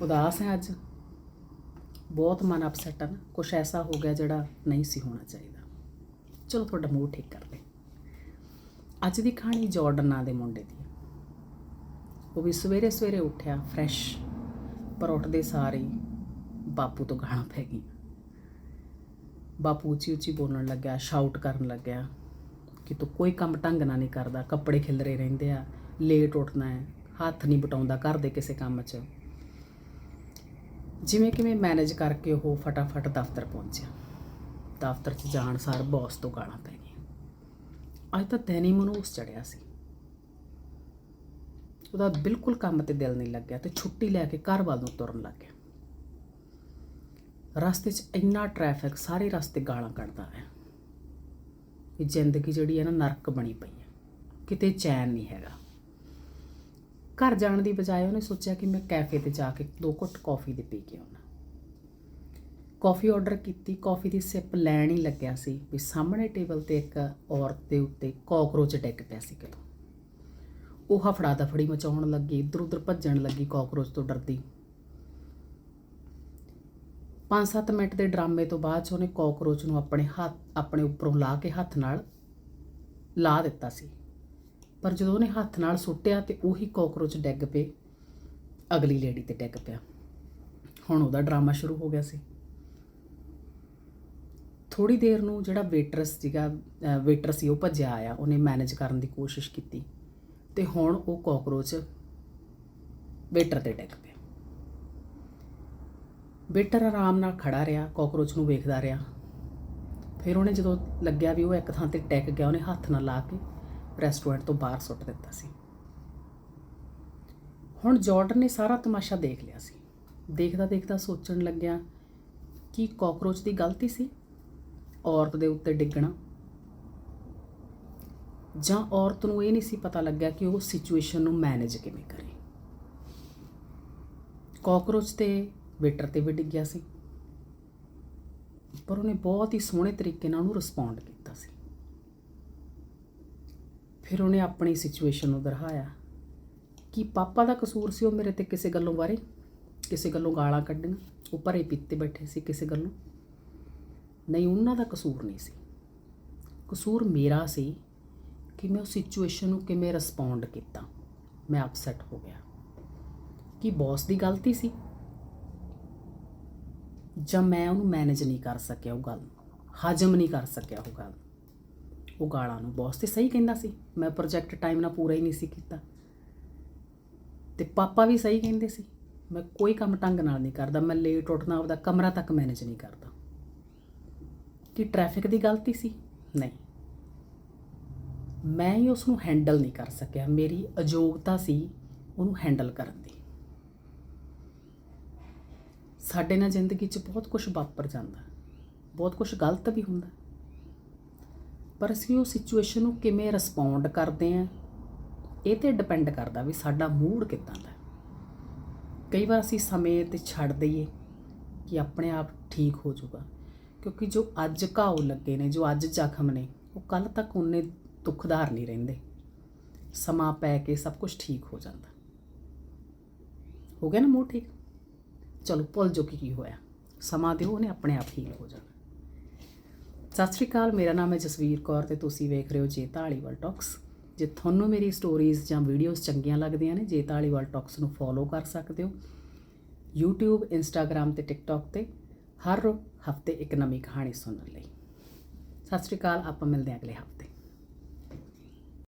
ਉਦਾਸ ਹੈ ਅੱਜ? ਬਹੁਤ ਮਨ ਅਪਸੈਟ ਹੈ ਨਾ। ਕੁਝ ਐਸਾ ਹੋ ਗਿਆ ਜਿਹੜਾ ਨਹੀਂ ਸੀ ਹੋਣਾ ਚਾਹੀਦਾ। ਚਲੋ, ਤੁਹਾਡਾ ਮੂਡ ਠੀਕ ਕਰਦੇ ਅੱਜ ਦੀ ਕਹਾਣੀ ਜਾਰਡਨ ਨਾਂ ਦੇ ਮੁੰਡੇ ਦੀ ਉਹ ਵੀ ਸਵੇਰੇ ਸਵੇਰੇ ਉੱਠਿਆ ਫਰੈਸ਼ ਪਰ ਉੱਠਦੇ ਸਾਰੇ ਬਾਪੂ ਤੋਂ ਗਾਲਾਂ ਪੈ ਗਈ ਬਾਪੂ ਉੱਚੀ ਉੱਚੀ ਬੋਲਣ ਲੱਗਿਆ ਸ਼ਾਊਟ ਕਰਨ ਲੱਗਿਆ ਕਿ ਤੂੰ ਕੋਈ ਕੰਮ ਢੰਗ ਨਾਲ ਨਹੀਂ ਕਰਦਾ। ਕੱਪੜੇ ਖਿਲਰੇ ਰਹਿੰਦੇ ਆ ਲੇਟ ਉੱਠਣਾ ਹੈ, ਹੱਥ ਨਹੀਂ ਬਟਾਉਂਦਾ ਘਰ ਦੇ ਕਿਸੇ ਕੰਮ 'ਚ। ਜਿਵੇਂ ਕਿਵੇਂ ਮੈਨੇਜ ਕਰਕੇ ਉਹ ਫਟਾਫਟ ਦਫ਼ਤਰ ਪਹੁੰਚਿਆ। ਦਫ਼ਤਰ 'ਚ ਜਾਣ ਸਾਰ ਬੌਸ ਤੋਂ ਗਾਲਾਂ ਪੈ ਗਈਆਂ ਅੱਜ ਤਾਂ ਦਿਨ ਮਨੂਸ ਚੜਿਆ ਸੀ। ਉਹਦਾ ਬਿਲਕੁਲ ਕੰਮ ਤੇ ਦਿਲ ਨਹੀਂ ਲੱਗਿਆ ਤੇ ਛੁੱਟੀ ਲੈ ਕੇ ਘਰ ਵੱਲ ਨੂੰ ਤੁਰਨ ਲੱਗ ਗਿਆ ਰਸਤੇ 'ਚ ਇੰਨਾ ਟ੍ਰੈਫਿਕ ਸਾਰੇ ਰਸਤੇ ਗਾਲਾਂ ਕੱਢਦਾ ਹੈ। ਇਹ ਜ਼ਿੰਦਗੀ ਜਿਹੜੀ ਹੈ ਨਾ ਨਰਕ ਬਣੀ ਪਈ ਹੈ। ਕਿਤੇ ਚੈਨ ਨਹੀਂ ਹੈਗਾ। ਘਰ ਜਾਣ ਦੀ ਬਜਾਏ ਉਹਨੇ ਸੋਚਿਆ ਕਿ ਮੈਂ ਕੈਫੇ ਤੇ ਜਾ ਕੇ ਦੋ ਘੁੱਟ ਕੌਫੀ ਦੇ ਪੀ ਕੇ ਆਉਣਾ। ਕੌਫੀ ਆਰਡਰ ਕੀਤੀ, ਕੌਫੀ ਦੀ ਸਿਪ ਲੈਣ ਹੀ ਲੱਗਿਆ ਸੀ ਵੀ ਸਾਹਮਣੇ ਟੇਬਲ ਤੇ ਇੱਕ ਔਰਤ ਦੇ ਉੱਤੇ ਕਾਕਰੋਚ ਡਿੱਗ ਪਿਆ ਸੀ ਕਿਤੋਂ। ਉਹ ਹਫੜਾ ਦਫੜੀ ਮਚਾਉਣ ਲੱਗੀ, ਇੱਧਰ ਉੱਧਰ ਭੱਜਣ ਲੱਗੀ ਕਾਕਰੋਚ ਤੋਂ ਡਰਦੀ। 5-7 ਮਿੰਟ ਦੇ ਡਰਾਮੇ ਤੋਂ ਬਾਅਦ 'ਚ ਉਹਨੇ ਕਾਕਰੋਚ ਨੂੰ ਆਪਣੇ ਹੱਥ, ਆਪਣੇ ਉੱਪਰੋਂ ਲਾ ਕੇ ਹੱਥ ਨਾਲ ਲਾ ਦਿੱਤਾ ਸੀ। ਪਰ ਜਦੋਂ ਉਹਨੇ ਹੱਥ ਨਾਲ ਸੁੱਟਿਆ ਤੇ ਉਹੀ ਕਾਕਰੋਚ ਡਿੱਗ ਪਏ, ਅਗਲੀ ਲੇਡੀ ਤੇ ਡਿੱਗ ਪਿਆ। ਹੁਣ ਉਹਦਾ ਡਰਾਮਾ ਸ਼ੁਰੂ ਹੋ ਗਿਆ ਸੀ। ਥੋੜੀ ਦੇਰ ਨੂੰ ਜਿਹੜਾ ਵੇਟਰਸ ਸੀਗਾ ਵੇਟਰ ਸੀ, ਉਹ ਭੱਜਿਆ ਆਇਆ। ਉਹਨੇ ਮੈਨੇਜ ਕਰਨ ਦੀ ਕੋਸ਼ਿਸ਼ ਕੀਤੀ ਤੇ ਹੁਣ ਉਹ ਕਾਕਰੋਚ ਵੇਟਰ ਤੇ ਡਿੱਗ ਪਿਆ। ਵੇਟਰ ਆਰਾਮ ਨਾਲ ਖੜਾ ਰਿਹਾ ਕਾਕਰੋਚ ਨੂੰ ਵੇਖਦਾ ਰਿਹਾ। ਫਿਰ ਉਹਨੇ ਜਦੋਂ ਲੱਗਿਆ ਵੀ ਉਹ ਇੱਕ ਥਾਂ ਤੇ ਟਿਕ ਗਿਆ, ਉਹਨੇ ਹੱਥ ਨਾਲ ਲਾ ਕੇ ਰੈਸਟੋਰੈਂਟ ਤੋਂ ਬਾਹਰ ਸੁੱਟ ਦਿੱਤਾ ਸੀ। ਹੁਣ ਜਾਰਡਨ ਨੇ ਸਾਰਾ ਤਮਾਸ਼ਾ ਦੇਖ ਲਿਆ ਸੀ। ਦੇਖਦਾ ਦੇਖਦਾ ਸੋਚਣ ਲੱਗਿਆ ਕਿ ਕਾਕਰੋਚ ਦੀ ਗਲਤੀ ਸੀ, ਔਰਤ ਦੇ ਉੱਤੇ ਡਿੱਗਣਾ। ਜਾਂ ਔਰਤ ਨੂੰ ਇਹ ਨਹੀਂ ਸੀ ਪਤਾ ਲੱਗਿਆ ਕਿ ਉਹ ਸਿਚੁਏਸ਼ਨ ਨੂੰ ਮੈਨੇਜ ਕਿਵੇਂ ਕਰੇ। ਕਾਕਰੋਚ ਤੇ ਵੇਟਰ ਤੇ ਵੀ ਡਿੱਗਿਆ ਸੀ। ਪਰ ਉਹਨੇ ਬਹੁਤ ਹੀ ਸੋਹਣੇ ਤਰੀਕੇ ਨਾਲ ਉਹਨੂੰ ਰਿਸਪੌਂਡ ਕੀਤਾ। ਫਿਰ ਉਹਨੇ ਆਪਣੀ ਸਿਚੁਏਸ਼ਨ ਨੂੰ ਦਰਹਾਇਆ ਕਿ ਪਾਪਾ ਦਾ ਕਸੂਰ ਸੀ ਉਹ ਮੇਰੇ ਤੇ ਕਿਸੇ ਗੱਲੋਂ ਬਾਰੇ? ਕਿਸੇ ਗੱਲੋਂ ਗਾਲਾਂ ਕੱਢੀਆਂ ਉਹ ਭਰੇ ਪੀਤੇ ਬੈਠੇ ਸੀ ਕਿਸੇ ਗੱਲੋਂ? ਨਹੀਂ, ਉਹਨਾਂ ਦਾ ਕਸੂਰ ਨਹੀਂ ਸੀ। ਕਸੂਰ ਮੇਰਾ ਸੀ ਕਿ ਮੈਂ ਉਸ ਸਿਚੁਏਸ਼ਨ ਨੂੰ ਕਿਵੇਂ ਰਿਸਪੌਂਡ ਕੀਤਾ। ਮੈਂ ਅਪਸੈਟ ਹੋ ਗਿਆ। ਕਿ ਬੌਸ ਦੀ ਗਲਤੀ ਸੀ? ਜਾਂ ਮੈਂ ਉਹਨੂੰ ਮੈਨੇਜ ਨਹੀਂ ਕਰ ਸਕਿਆ ਉਹ ਗੱਲ ਹਜਮ ਨਹੀਂ ਕਰ ਸਕਿਆ ਉਹ ਗੱਲ ਉਹ ਗਾਲਾਂ ਨੂੰ ਬੌਸ ਤੇ ਸਹੀ ਕਹਿੰਦਾ ਸੀ। ਮੈਂ ਪ੍ਰੋਜੈਕਟ ਟਾਈਮ ਨਾਲ ਪੂਰਾ ਹੀ ਨਹੀਂ ਸੀ ਕੀਤਾ। ਤੇ ਪਾਪਾ ਵੀ ਸਹੀ ਕਹਿੰਦੇ ਸੀ। ਮੈਂ ਕੋਈ ਕੰਮ ਢੰਗ ਨਾਲ ਨਹੀਂ ਕਰਦਾ। ਮੈਂ ਲੇਟ ਉੱਠਣਾ, ਆਪਦਾ ਕਮਰਾ ਤੱਕ ਮੈਨੇਜ ਨਹੀਂ ਕਰਦਾ। ਕਿ ਟ੍ਰੈਫਿਕ ਦੀ ਗਲਤੀ ਸੀ? ਨਹੀਂ। ਮੈਂ ਹੀ ਉਸ ਨੂੰ ਹੈਂਡਲ ਨਹੀਂ ਕਰ ਸਕਿਆ। ਮੇਰੀ ਅਯੋਗਤਾ ਸੀ ਉਹਨੂੰ ਹੈਂਡਲ ਕਰਨ ਦੀ। ਸਾਡੇ ਨਾਲ ਜ਼ਿੰਦਗੀ 'ਚ ਬਹੁਤ ਕੁਝ ਵਾਪਰ ਜਾਂਦਾ। ਬਹੁਤ ਕੁਝ ਗਲਤ ਵੀ ਹੁੰਦਾ। ਪਰ ਅਸੀਂ ਉਹ ਸਿਚੁਏਸ਼ਨ ਨੂੰ ਕਿਵੇਂ ਰਿਸਪੌਂਡ ਕਰਦੇ ਆਂ ਇਹ ਤੇ ਡਿਪੈਂਡ ਕਰਦਾ ਵੀ ਸਾਡਾ ਮੂਡ ਕਿਦਾਂ ਦਾ ਕਈ ਵਾਰ ਅਸੀਂ ਸਮੇਂ ਤੇ ਛੱਡ ਦਈਏ ਕਿ ਆਪਣੇ ਆਪ ਠੀਕ ਹੋ ਜਾਊਗਾ, ਕਿਉਂਕਿ ਜੋ ਅੱਜ ਘਾਉ ਲੱਗੇ ਨੇ, ਜੋ ਅੱਜ ਜ਼ਖਮ ਨੇ, ਉਹ ਕੱਲ ਤੱਕ ਉਹਨੇ ਦੁੱਖਦਾਰ ਨਹੀਂ ਰਹਿੰਦੇ। ਸਮਾਂ ਪੈ ਕੇ ਸਭ ਕੁਝ ਠੀਕ ਹੋ ਜਾਂਦਾ। ਹੋ ਗਿਆ ਨਾ ਮੂਡ ਠੀਕ? ਚਲੋ ਭੁੱਲ ਜੋ ਕਿ ਕੀ ਹੋਇਆ। ਸਮਾਂ ਦਿਓ, ਉਹਨੇ ਆਪਣੇ ਆਪ ਹੀਲ ਹੋ ਜਾਣਾ। ਸਤਿ ਸ਼੍ਰੀ ਅਕਾਲ, ਮੇਰਾ ਨਾਮ ਹੈ ਜਸਵੀਰ ਕੌਰ ਤੇ ਤੁਸੀਂ ਵੇਖ ਰਹੇ ਹੋ ਜੇ ਢਾਲੀਵਾਲ ਟਾਕਸ। ਜੇ ਤੁਹਾਨੂੰ ਮੇਰੀ ਸਟੋਰੀਜ਼ ਜਾਂ ਵੀਡੀਓਜ਼ ਚੰਗੀਆਂ ਲੱਗਦੀਆਂ ਨੇ, ਜੇ ਢਾਲੀਵਾਲ ਟਾਕਸ ਨੂੰ ਫੋਲੋ ਕਰ ਸਕਦੇ ਹੋ। YouTube, Instagram ਤੇ TikTok ਤੇ ਹਰ ਹਫ਼ਤੇ ਇੱਕ ਨਵੀਂ ਕਹਾਣੀ ਸੁਣਨ ਲਈ। ਸਤਿ ਸ਼੍ਰੀ ਅਕਾਲ, ਆਪਾਂ ਮਿਲਦੇ ਹਾਂ ਅਗਲੇ ਹਫ਼ਤੇ।